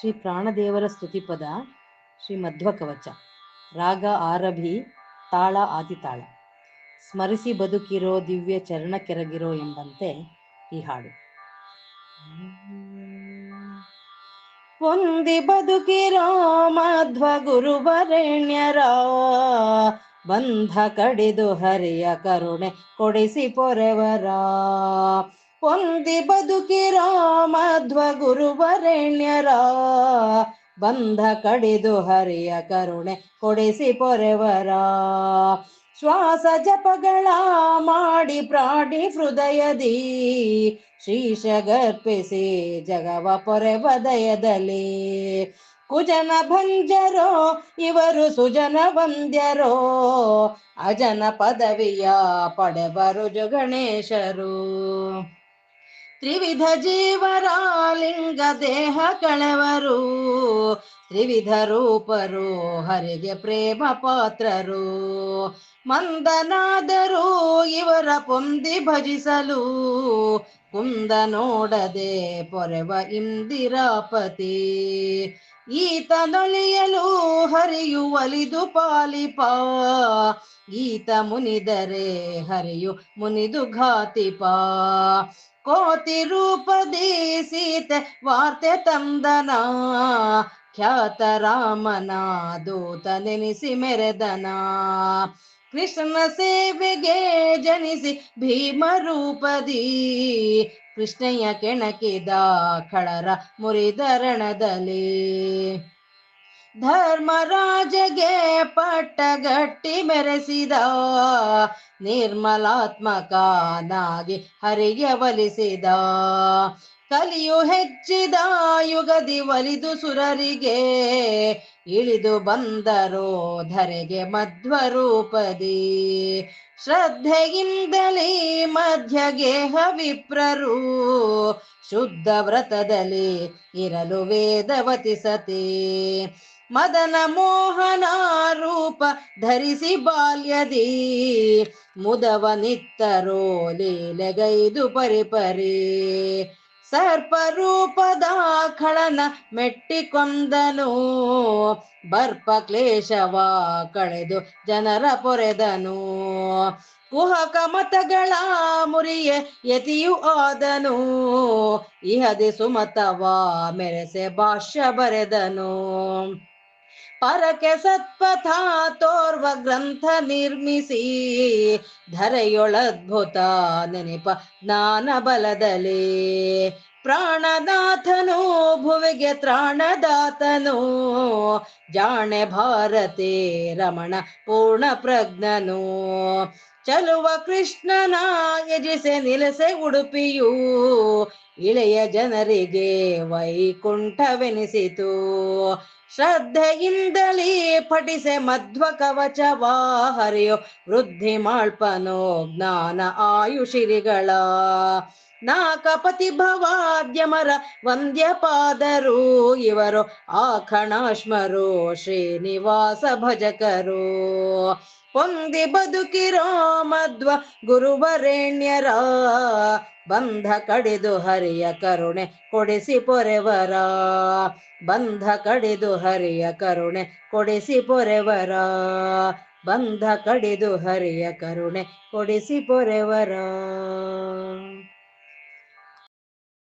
ಶ್ರೀ ಪ್ರಾಣದೇವರ ಸ್ತುತಿಪದ ಶ್ರೀ ಮಧ್ವ ಕವಚ ರಾಗ ಆರಭಿ, ತಾಳ ಆದಿತಾಳ. ಸ್ಮರಿಸಿ ಬದುಕಿರೋ, ದಿವ್ಯ ಚರಣ ಕೆರಗಿರೋ ಎಂಬಂತೆ ಈ ಹಾಡು. ಒಂದಿ ಬದುಕಿರೋ ಮಧ್ವ ಗುರುವರೆಣ್ಯರ, ಬಂಧ ಕಡಿದು ಹರಿಯ ಕರುಣೆ ಕೊಡಿಸಿ ಪೊರೆವರ. ಒಂದಿ ಬದುಕಿರೋ ಮಧ್ವ ಗುರುವರೆಣ್ಯರ ಬಂಧ ಕಡಿದು ಹರಿಯ ಕರುಣೆ ಕೊಡಿಸಿ ಪೊರೆವರ. ಶ್ವಾಸ ಜಪಗಳ ಮಾಡಿ ಪ್ರಾಣಿ ಹೃದಯದಿ ಶೀಶಗರ್ಪಿಸಿ ಜಗವ ಪೊರೆ ವದಯದಲ್ಲಿ ಕುಜನ ಭಂಜರೋ, ಇವರು ಸುಜನ ವಂದ್ಯರೋ, ಅಜನ ಪದವಿಯ ಪಡೆಬರು ಗಣೇಶರು ತ್ರಿವಿಧ ಜೀವರ ಲಿಂಗ ದೇಹ ಕಳೆವರು ತ್ರಿವಿಧ ರೂಪರು ಹರಿಗೆ ಪ್ರೇಮ ಪಾತ್ರರು. ಮಂದನಾದರೂ ಇವರ ಪೊಂದಿ ಭಜಿಸಲು ಕುಂದ ನೋಡದೆ ಪೊರೆವ ಇಂದಿರಾಪತಿ. ಈತನೊಲಿಯಲು ಹರಿಯು ಒಲಿದು ಪಾಲಿಪ. ಈತ ಮುನಿದರೆ ಹರಿಯು ಮುನಿದು ಘಾತಿಪ. ಕೋತಿ ರೂಪದಿ ಸೀತೆ ವಾರ್ತೆ ತಂದನ. ಖ್ಯಾತ ರಾಮನ ದೂತ ನೆನೆಸಿ ಮೆರೆದನ. ಕೃಷ್ಣ ಸೇವೆಗೆ ಜನಿಸಿ ಭೀಮ ರೂಪದಿ. ಕೃಷ್ಣಯ್ಯ ಕೆಣಕಿದ ಖಳರ ಮುರಿದರಣದಲ್ಲಿ. ಧರ್ಮರಾಜಗೆ ಪಟ್ಟಗಟ್ಟಿ ಮೆರೆಸಿದ. ನಿರ್ಮಲಾತ್ಮಕನಾಗಿ ಹರಿಗೆ ಒಲಿಸಿದ. ಕಲಿಯು ಹೆಚ್ಚಿದ ಯುಗದಿ ಒಲಿದು ಸುರರಿಗೆ. ಇಳಿದು ಬಂದರೋ ಧರೆಗೆ ಮಧ್ವರೂಪದಿ. ಶ್ರದ್ಧೆಯಿಂದಲೇ ಮಧ್ಯಗೆ ಹವಿಪ್ರರು ವಿಪ್ರರು. ಶುದ್ಧ ವ್ರತದಲ್ಲಿ ಇರಲು ವೇದವತಿ ಸತಿ. ಮದನ ಮೋಹನ ರೂಪ ಧರಿಸಿ ಬಾಲ್ಯದಿ. ಮುದವ ನಿತ್ತರೋ ಲೀಲೆಗೈದು ಪರಿಪರಿ. ಸರ್ಪರೂಪದ ಖಳನ ಮೆಟ್ಟಿಕೊಂದನು. ಬರ್ಪ ಕ್ಲೇಶವ ಕಳೆದು ಜನರ ಪೊರೆದನು. ಕುಹಕ ಮತಗಳ ಮುರಿಯೆ ಯತಿಯು ಆದನು. ಇಹದೆ ಸುಮತವ ಮೆರೆಸೆ ಭಾಷ್ಯ ಬರೆದನು. ಪರಕೆ ಸತ್ಪಥ ತೋರ್ವ ಗ್ರಂಥ ನಿರ್ಮಿಸಿ, ಧರೆಯೊಳದ್ಭುತ ನೆನಪ ಜ್ಞಾನ ಬಲದಲ್ಲಿ. ಪ್ರಾಣನಾಥನು ಭುವಿಗೆ ತ್ರಾಣದಾತನು, ಜಾಣೆ ಭಾರತಿ ರಮಣ ಪೂರ್ಣ ಪ್ರಜ್ಞನು. ಚಲುವ ಕೃಷ್ಣನ ಯಜಿಸೆ ನಿಲಸೆ ಉಡುಪಿಯು, ಇಳೆಯ ಜನರಿಗೆ ವೈಕುಂಠವೆನಿಸಿತು. ಶ್ರದ್ಧೆಯಿಂದಲೇ ಪಠಿಸೆ ಮಧ್ವ ಕವಚ ಹರಿಯೋ ವೃದ್ಧಿ ಮಾಳ್ಪನೋ ಜ್ಞಾನ ಆಯುಷಿರಿಗಳ. ನಾಕಪತಿ ಭವಾದ್ಯಮರ ವಂದ್ಯಪಾದರು ಇವರು ಆಖಣಾಶ್ಮರು ಶ್ರೀನಿವಾಸ ಭಜಕರು. ಹೊಂದಿ ಬದುಕಿರೋ ಮಧ್ವ ಗುರುವರೆಣ್ಯರ, ಬಂಧ ಕಡಿದು ಹರಿಯ ಕರುಣೆ ಕೊಡಿಸಿ ಪೊರೆವರ. ಬಂಧ ಕಡಿದು ಹರಿಯ ಕರುಣೆ ಕೊಡಿಸಿ ಪೊರೆವರ. ಬಂಧ ಕಡಿದು ಹರಿಯ ಕರುಣೆ ಕೊಡಿಸಿ ಪೊರೆವರ.